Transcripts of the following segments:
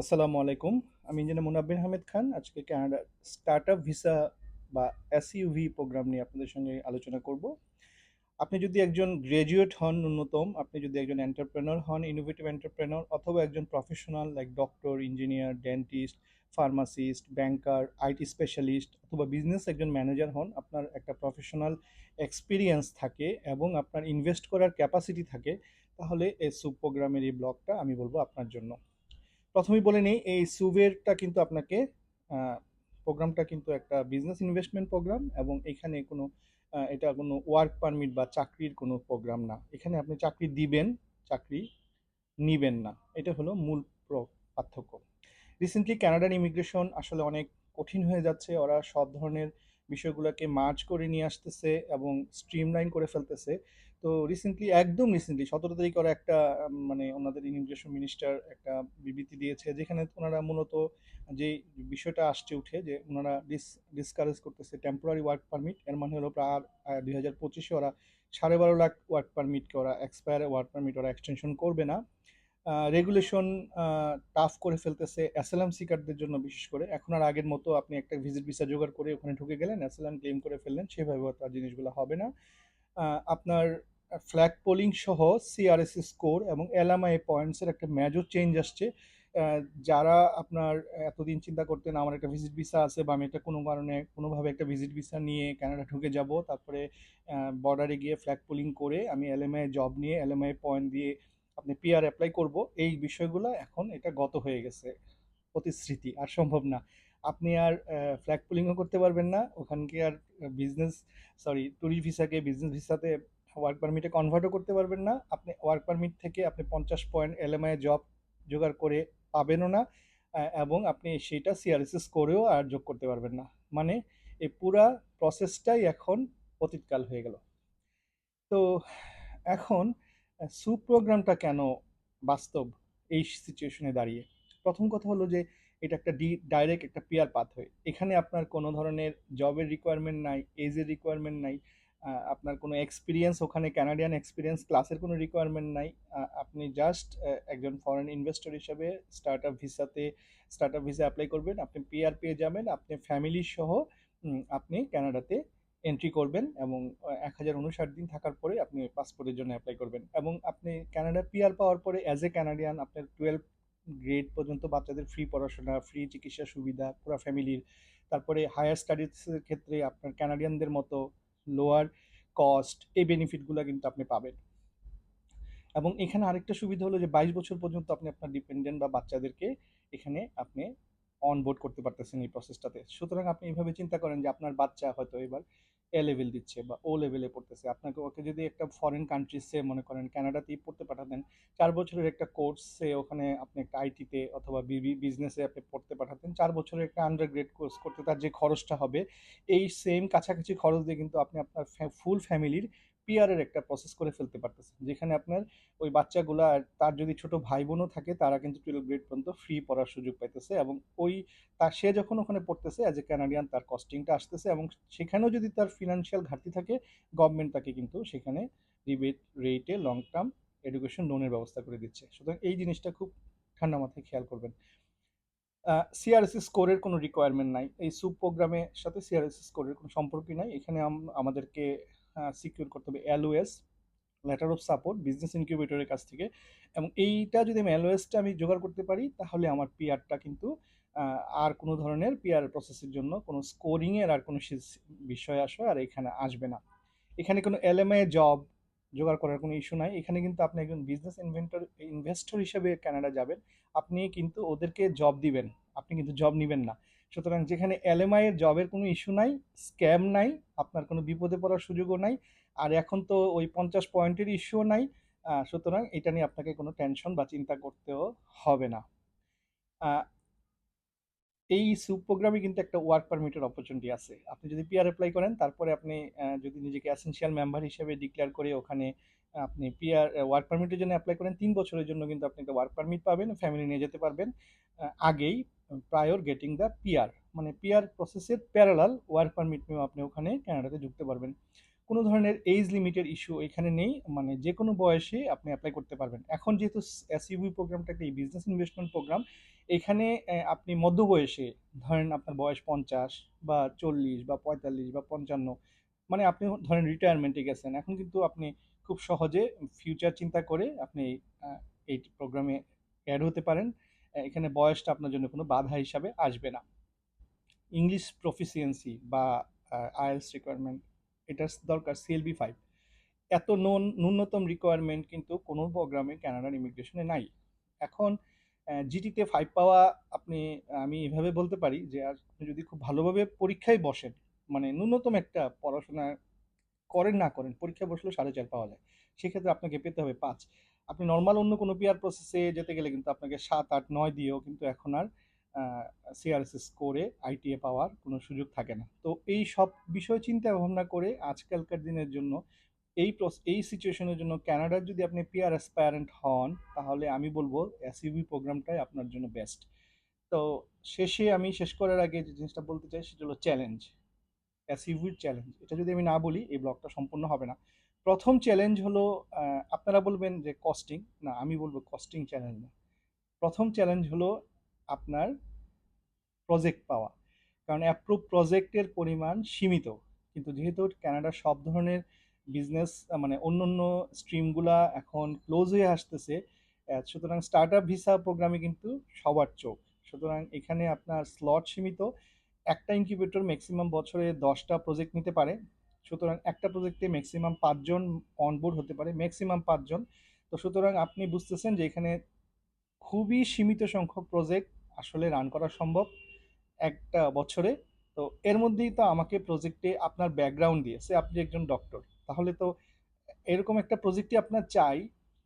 আসসালামু আলাইকুম। আমি ইঞ্জিনিয়ার মুনাব্বির আহমেদ খান। আজকে কানাডা স্টার্টআপ ভিসা বা এসইউভি প্রোগ্রাম নিয়ে আপনাদের সঙ্গে আলোচনা করব। আপনি যদি একজন গ্র্যাজুয়েট হন ন্যূনতম, আপনি যদি একজন এন্টারপ্রেনর হন ইনোভেটিভ এন্টারপ্রেনর অথবা একজন professional like doctor engineer dentist pharmacist banker IT specialist অথবা বিজনেস একজন ম্যানেজার হন, আপনার একটা প্রফেশনাল এক্সপিরিয়েন্স থাকে এবং আপনার ইনভেস্ট করার ক্যাপাসিটি থাকে, তাহলে এই সুপ প্রোগ্রামের এই ব্লগটা আমি বলব আপনার জন্য। প্রথমেই বলে নিই, এই সুভেরটা কিন্তু আপনাকে প্রোগ্রামটা কিন্তু একটা বিজনেস ইনভেস্টমেন্ট প্রোগ্রাম এবং এখানে কোনো এটা কোনো ওয়ার্ক পারমিট বা চাকরির কোনো প্রোগ্রাম না। এখানে আপনি চাকরি দিবেন, চাকরি নিবেন না। এটা হলো মূল প্র- পার্থক্য। রিসেন্টলি কানাডার ইমিগ্রেশন আসলে অনেক কঠিন হয়ে যাচ্ছে। ওরা সব ধরনের বিষয়গুলোকে মার্জ করে নিয়ে আসতেছে এবং স্ট্রিমলাইন করে ফেলতেছে। তো রিসেন্টলি একদম রিসেন্টলি সতেরো তারিখ ওরা একটা মানে ওনাদের ইমিগ্রেশন মিনিস্টার একটা বিবৃতি দিয়েছে, যেখানে ওনারা মূলত যে বিষয়টা আসছে উঠে, যে ওনারা ডিস ডিসকারেজ করতেছে টেম্পোরারি ওয়ার্ক পারমিট এর মানে হলো প্রায় দুই হাজার পঁচিশে ওরা সাড়ে বারো লাখ ওয়ার্ক পারমিটকে ওরা এক্সপায়ার ওয়ার্ক পারমিট ওরা এক্সটেনশন করবে না। রেগুলেশন টাফ করে ফেলতেছে অ্যাসালাম সিকারদের জন্য বিশেষ করে। এখন আর আগের মতো আপনি একটা ভিজিট ভিসা জোগাড় করে ওখানে ঢুকে গেলেন অ্যাসালাম ক্লেম করে ফেললেন সেভাবে তার জিনিসগুলো হবে না। আপনার ফ্ল্যাগ পোলিং সহ সিআরএস স্কোর এবং এলএমআই পয়েন্টসের একটা মেজর চেঞ্জ আসছে। যারা আপনার এতদিন চিন্তা করতেন, আমার একটা ভিজিট ভিসা আছে বা আমি একটা কোনো কারণে, কোনোভাবে একটা ভিজিট ভিসা নিয়ে কানাডা ঢুকে যাব তারপরে বর্ডারে গিয়ে ফ্ল্যাগ পোলিং করে আমি এলএমআই জব নিয়ে এলএমআই পয়েন্ট দিয়ে আপনি পিআর অ্যাপ্লাই করব। এই বিষয়গুলো এখন এটা গত হয়ে গেছে, প্রতিশ্রুতি, আর সম্ভব না। আপনি আর ফ্ল্যাগ পুলিংও করতে পারবেন না। ওখানকে আর বিজনেস সরি ট্যুরিস্ট ভিসাকে বিজনেস ভিসাতে ওয়ার্ক পারমিটে কনভার্টও করতে পারবেন না। আপনি ওয়ার্ক পারমিট থেকে আপনি পঞ্চাশ পয়েন্ট এলএমআই জব জোগাড় করে পাবেনও না এবং আপনি সেটা সিআরএসএস করেও আর যোগ করতে পারবেন না। মানে এই পুরা প্রসেসটাই এখন অতীতকাল হয়ে গেল। তো এখন সুপ প্রোগ্রামটা কেন বাস্তব এই সিচুয়েশনে দাঁড়িয়ে? প্রথম কথা হলো যে, এটা একটা ডি ডাইরেক্ট একটা পিয়ার পাথওয়ে এখানে আপনার কোনো ধরনের জবের রিকোয়ারমেন্ট নাই এজের রিকোয়ারমেন্ট নাই। আপনার কোনো এক্সপিরিয়েন্স ওখানে ক্যানাডিয়ান এক্সপিরিয়েন্স ক্লাসের কোনো রিকোয়ারমেন্ট নাই। আপনি জাস্ট একজন ফরেন ইনভেস্টর হিসেবে স্টার্ট আপ ভিসাতে স্টার্ট আপ ভিসা অ্যাপ্লাই করবেন, আপনি পিআর পেয়ে যাবেন, আপনি ফ্যামিলি সহ আপনি কানাডাতে এন্ট্রি করবেন এবং এক হাজার উনষাট দিন থাকার পরে আপনি পাসপোর্টের জন্য অ্যাপ্লাই করবেন। এবং আপনি কানাডা পিআর পাওয়ার পরে অ্যাজ এ ক্যানাডিয়ান আপনার টুয়েলভ গ্রেড পর্যন্ত বাচ্চাদের ফ্রি পড়াশোনা ফ্রি চিকিৎসা সুবিধা, পুরো ফ্যামিলির তারপরে হায়ার স্টাডিজের ক্ষেত্রে আপনার ক্যানাডিয়ানদের মতো লোয়ার কস্ট এই বেনিফিটগুলো কিন্তু আপনি পাবেন। এবং এখানে আরেকটা সুবিধা হলো যে বাইশ বছর পর্যন্ত আপনি আপনার ডিপেন্ডেন্ট বা বাচ্চাদেরকে এখানে আপনি অনবোর্ড করতে পারতেছেন এই প্রসেসটাতে সুতরাং আপনি এইভাবে চিন্তা করেন যে আপনার বাচ্চা হয়তো এবার এ লেভেল দিচ্ছে বা ও লেভেলে পড়তেছে। আপনাকে ওকে যদি একটা ফরেন কান্ট্রিসে মনে করেন কানাডাতেই পড়তে পাঠাতেন, চার বছরের একটা কোর্সে ওখানে আপনি একটা আইটিতে অথবা বিজনেসে আপনি পড়তে পাঠাতেন। চার বছরের একটা আন্ডার গ্রেড কোর্স করতে তার যে খরচটা হবে, এই সেম কাছাকাছি খরচ দিয়ে কিন্তু আপনি আপনার ফুল ফ্যামিলির পিআরের একটা প্রসেস করে ফেলতে পারতেছেন যেখানে আপনার ওই বাচ্চাগুলা আর তার যদি ছোট ভাই বোনও থাকে, তারা কিন্তু টুয়েলভ গ্রেড পর্যন্ত ফ্রি পড়ার সুযোগ পাইতেছে এবং ওই তার সে যখন ওখানে পড়তেছে অ্যাজ এ কানাডিয়ান তার কস্টিংটা আসতেছে এবং সেখানেও যদি তার ফিনান্সিয়াল ঘাটতি থাকে গভর্নমেন্ট তাকে কিন্তু সেখানে রিবেট রেটে লং টার্ম এডুকেশন লোনের ব্যবস্থা করে দিচ্ছে। সুতরাং এই জিনিসটা খুব ঠান্ডা মাথায় খেয়াল করবেন। সিআরএসএস স্কোরের কোনো রিকোয়ারমেন্ট নাই। এই সুপ প্রোগ্রামের সাথে সিআরএসএস স্কোরের কোনো সম্পর্কই নাই। এখানে আমাদেরকে সিকিউর করতে হবে LOS letter of support business ইনকিউবেটরের কাছ থেকে। এবং এইটা যদি আমি এলওএসটা আমি জোগাড় করতে পারি, তাহলে আমার পিআরটা কিন্তু আর কোনো ধরনের পিআর প্রসেসের জন্য কোনো স্কোরিংয়ের আর কোনো বিষয় আসবে আর এখানে আসবে না। এখানে কোনো এলএমআই জব জোগাড় করার কোনো ইস্যু নাই। এখানে কিন্তু আপনি একজন বিজনেস ইনভেন্টর ইনভেস্টর হিসেবে কানাডা যাবেন। আপনি কিন্তু ওদেরকে জব দিবেন। আপনি কিন্তু জব নেবেন না। সুতরাং যেখানে এলএমআই এর জবের কোনো ইস্যু নাই স্ক্যাম নাই, আপনার কোনো বিপদে পড়ার সুযোগও নাই, আর এখন তো ওই পঞ্চাশ পয়েন্টের ইস্যুও নাই সুতরাং এটা নিয়ে আপনাকে কোনো টেনশন বা চিন্তা করতেও হবে না। এই সুপ প্রোগ্রামে কিন্তু একটা ওয়ার্ক পারমিটের অপরচুনিটি আছে। আপনি যদি পিআর অ্যাপ্লাই করেন, তারপরে আপনি যদি নিজেকে অ্যাসেনশিয়াল মেম্বার হিসেবে ডিক্লেয়ার করে ওখানে আপনি পিআর ওয়ার্ক পারমিটের জন্য অ্যাপ্লাই করেন, তিন বছরের জন্য কিন্তু আপনি একটা ওয়ার্ক পারমিট পাবেন ফ্যামিলি নিয়ে যেতে পারবেন আগেই প্রায়র গেটিং দ্য পিয়ার মানে পিয়ার প্রসেসের প্যারালাল ওয়ার্ক পারমিট নিয়েও আপনি ওখানে কানাডাতে ঢুকতে পারবেন কোনো ধরনের এইজ লিমিটের ইস্যু এখানে নেই মানে যে কোনো বয়সে আপনি অ্যাপ্লাই করতে পারবেন এখন যেহেতু এস এসইউবি প্রোগ্রামটা একটা বিজনেস ইনভেস্টমেন্ট প্রোগ্রাম এখানে আপনি মধ্যবয়সে ধরেন আপনার বয়স ৫০ বা ৪০ বা ৪৫ বা ৫৫ মানে আপনি ধরেন রিটায়ারমেন্টে গেছেন। এখন কিন্তু আপনি খুব সহজে ফিউচার চিন্তা করে আপনি এই প্রোগ্রামে অ্যাড হতে পারেন। এখানে বয়সটা আপনার জন্য কোনো বাধা হিসাবে আসবে না। ইংলিশ প্রফিসিয়েন্সি বা আ আইএলটিএস রিকোয়ারমেন্ট এটার দরকার সিএলবি ফাইভ এত নুন ন্যূনতম রিকোয়ারমেন্ট কিন্তু কোনো প্রোগ্রামে কানাডার ইমিগ্রেশনে নাই। এখন জিটিতে ফাইভ পাওয়া আপনি আমি এভাবে বলতে পারি যে আপনি যদি খুব ভালোভাবে পরীক্ষায় বসেন, মানে ন্যূনতম একটা পড়াশোনা করেন না করেন, পরীক্ষায় বসলেও 4.5 পাওয়া যায়। সেক্ষেত্রে আপনাকে পেতে হবে 5 আপনি নর্মাল অন্য কোনো পিআর প্রসেসে যেতে গেলে কিন্তু আপনাকে ৭, ৮, ৯ দিয়েও কিন্তু এখন আর সিআরএসএস স্কোরে আইটিএ পাওয়ার কোনো সুযোগ থাকে না। তো এই সব বিষয় চিন্তা ভাবনা করে আজকালকার দিনের জন্য এই এই সিচুয়েশনের জন্য কানাডার যদি আপনি পিআর অ্যাসপায়ারেন্ট হন, তাহলে আমি বলব এসইউবি প্রোগ্রামটাই আপনার জন্য বেস্ট। তো শেষে আমি শেষ করার আগে যে জিনিসটা বলতে চাই সেটা হলো চ্যালেঞ্জ। এসইউভির চ্যালেঞ্জ। এটা যদি আমি না বলি এই ব্লগটা সম্পূর্ণ হবে না। ১ম চ্যালেঞ্জ হলো আপনারা বলবেন যে কস্টিং। না আমি বলব কস্টিং চ্যালেঞ্জ না। ১ম চ্যালেঞ্জ হলো আপনার প্রজেক্ট পাওয়া। কারণ অ্যাপ্রুভ প্রজেক্টের পরিমাণ সীমিত। কিন্তু যেহেতু কানাডার সব ধরনের বিজনেস মানে অন্য অন্য স্ট্রিমগুলা এখন ক্লোজ হয়ে আসতেছে, সুতরাং স্টার্টআপ ভিসা প্রোগ্রামে কিন্তু সবার চোখ। সুতরাং এখানে আপনার স্লট সীমিত। একটা ইনকিউবেটর ম্যাক্সিমাম বছরে দশটা প্রজেক্ট নিতে পারে। সুতরাং একটা প্রজেক্টে মেক্সিমাম ৫ জন অনবোর্ড হতে পারে, ম্যাক্সিমাম পাঁচজন তো সুতরাং আপনি বুঝতেছেন যে এখানে খুবই সীমিত সংখ্যক প্রজেক্ট আসলে রান করা সম্ভব একটা বছরে। তো এর মধ্যেই তো আমাকে প্রজেক্টে আপনার ব্যাকগ্রাউন্ড দিয়েছে আপনি একজন ডক্টর। তাহলে তো এরকম একটা প্রজেক্টই আপনার চাই,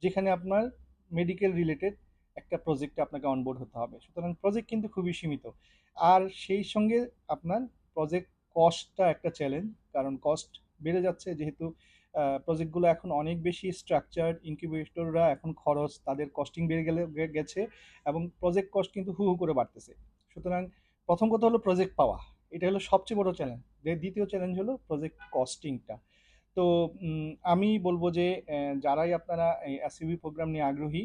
যেখানে আপনার মেডিকেল রিলেটেড একটা প্রজেক্টে আপনাকে অনবোর্ড হতে হবে। সুতরাং প্রজেক্ট কিন্তু খুবই সীমিত। আর সেই সঙ্গে আপনার প্রজেক্ট কস্টটা একটা চ্যালেঞ্জ। কারণ কস্ট বেড়ে যাচ্ছে যেহেতু প্রজেক্টগুলো এখন অনেক বেশি স্ট্রাকচার ইনকিউবেটররা এখন খরচ, তাদের কস্টিং বেড়ে গেলে গেছে এবং প্রজেক্ট কস্ট কিন্তু হু, হু করে বাড়তেছে। সুতরাং প্রথম কথা হলো প্রজেক্ট পাওয়া। এটা হলো সবচেয়ে বড় চ্যালেঞ্জ। দ্বিতীয় চ্যালেঞ্জ হলো প্রজেক্ট কস্টিংটা। তো আমি বলব যে যারাই আপনারা এই এসইউবি প্রোগ্রাম নিয়ে আগ্রহী,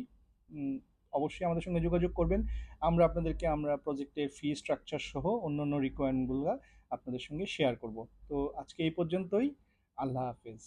অবশ্যই আমাদের সঙ্গে যোগাযোগ করবেন। আমরা আপনাদেরকে আমরা প্রজেক্টের ফি স্ট্রাকচার সহ অন্যান্য রিকোয়ারমেন্টগুলা আপনাদের সঙ্গে শেয়ার করব। তো আজকে এই পর্যন্তই। আল্লাহ হাফেজ।